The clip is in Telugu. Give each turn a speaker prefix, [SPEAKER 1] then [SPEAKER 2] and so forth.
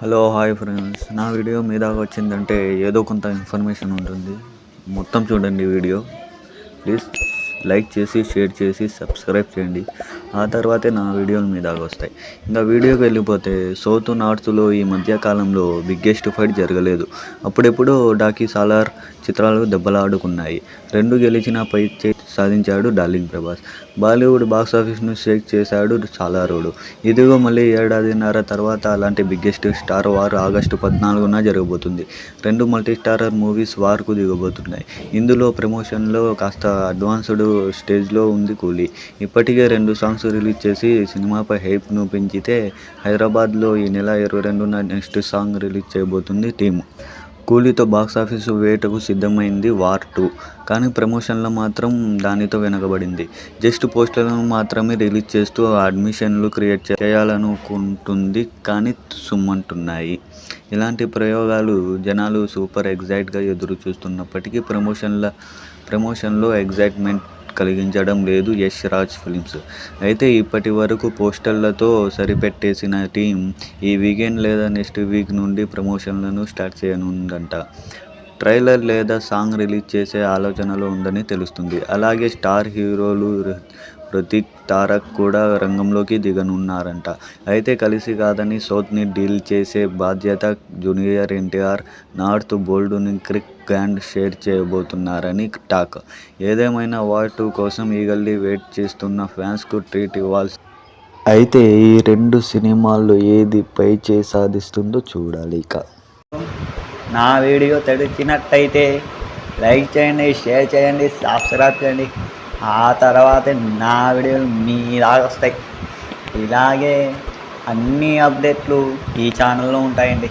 [SPEAKER 1] హలో హాయ్ ఫ్రెండ్స్ నా వీడియో మీ దాకా వచ్చిందంటే ఏదో కొంత ఇన్ఫర్మేషన్ ఉంటుంది. మొత్తం చూడండి వీడియో. ప్లీజ్ లైక్ చేసి షేర్ చేసి సబ్స్క్రైబ్ చేయండి. ఆ తర్వాతే నా వీడియోలు మీ దాకా వస్తాయి. ఇంకా వీడియోకి వెళ్ళిపోతే సౌత్ నార్త్లో ఈ మధ్యకాలంలో బిగ్గెస్ట్ ఫైట్ జరగలేదు. అప్పుడెప్పుడో డాకీ సాలార్ చిత్రాలు దెబ్బలాడుకున్నాయి. రెండు గెలిచిన పై చే సాధించాడు డార్లింగ్ ప్రభాస్. బాలీవుడ్ బాక్స్ ఆఫీస్ను షేక్ చేశాడు సాలారోడు ఇదిగో మళ్ళీ ఏడాదిన్నర తర్వాత అలాంటి బిగ్గెస్ట్ స్టార్ వార్ ఆగస్టు పద్నాలుగున జరగబోతుంది. రెండు మల్టీ స్టారర్ మూవీస్ వార్కు దిగబోతున్నాయి. ఇందులో ప్రమోషన్లో కాస్త అడ్వాన్స్డ్ స్టేజ్లో ఉంది కూలీ. ఇప్పటికే రెండు సాంగ్స్ రిలీజ్ చేసి సినిమాపై హైప్ను పెంచితే హైదరాబాద్లో ఈ నెల ఇరవై రెండున నెక్స్ట్ సాంగ్ రిలీజ్ చేయబోతుంది టీము. కూలీతో బాక్స్ ఆఫీసు వేటకు సిద్ధమైంది వార్ టూ. కానీ ప్రమోషన్లో మాత్రం దానితో వెనకబడింది. జస్ట్ పోస్టర్లను మాత్రమే రిలీజ్ చేస్తూ అడ్మిషన్లు క్రియేట్ చేయాలనుకుంటుంది కానీ సుమ్మంటున్నాయి ఇలాంటి ప్రయోగాలు జనాలు సూపర్ ఎగ్జైట్గా ఎదురు చూస్తున్నప్పటికీ ప్రమోషన్ల ప్రమోషన్లో ఎగ్జైట్మెంట్ కలిగించడం లేదు యష్ రాజ్ ఫిల్మ్స్. అయితే ఇప్పటి వరకు పోస్టర్లతో సరిపెట్టేసిన టీం ఈ వీకెండ్ లేదా నెక్స్ట్ వీక్ నుండి ప్రమోషన్లను స్టార్ట్ చేయనుందంట. ట్రైలర్ లేదా సాంగ్ రిలీజ్ చేసే ఆలోచనలో ఉందని తెలుస్తుంది. అలాగే స్టార్ హీరోలు హృతిక్ తారక్ కూడా రంగంలోకి దిగనున్నారంట. అయితే కలిసి కాదని సౌత్ని డీల్ చేసే బాధ్యత జూనియర్ ఎన్టీఆర్ నార్త్ బోల్డ్ని క్రిక్ గ్యాండ్ షేర్ చేయబోతున్నారని టాక్. ఏదేమైనా వార్ టూ కోసం ఈగల్లీ వెయిట్ చేస్తున్న ఫ్యాన్స్కు ట్రీట్ ఇవ్వాల్సి అయితే ఈ రెండు సినిమాల్లో ఏది పై చే సాధిస్తుందో చూడాలి ఇక.
[SPEAKER 2] నా వీడియో తడిచినట్టయితే లైక్ చేయండి షేర్ చేయండి సబ్స్క్రైబ్ చేయండి. ఆ తర్వాత నా వీడియోలు మీ దాకా వస్తాయి. ఇలాగే అన్ని అప్డేట్లు ఈ ఛానల్లో ఉంటాయండి.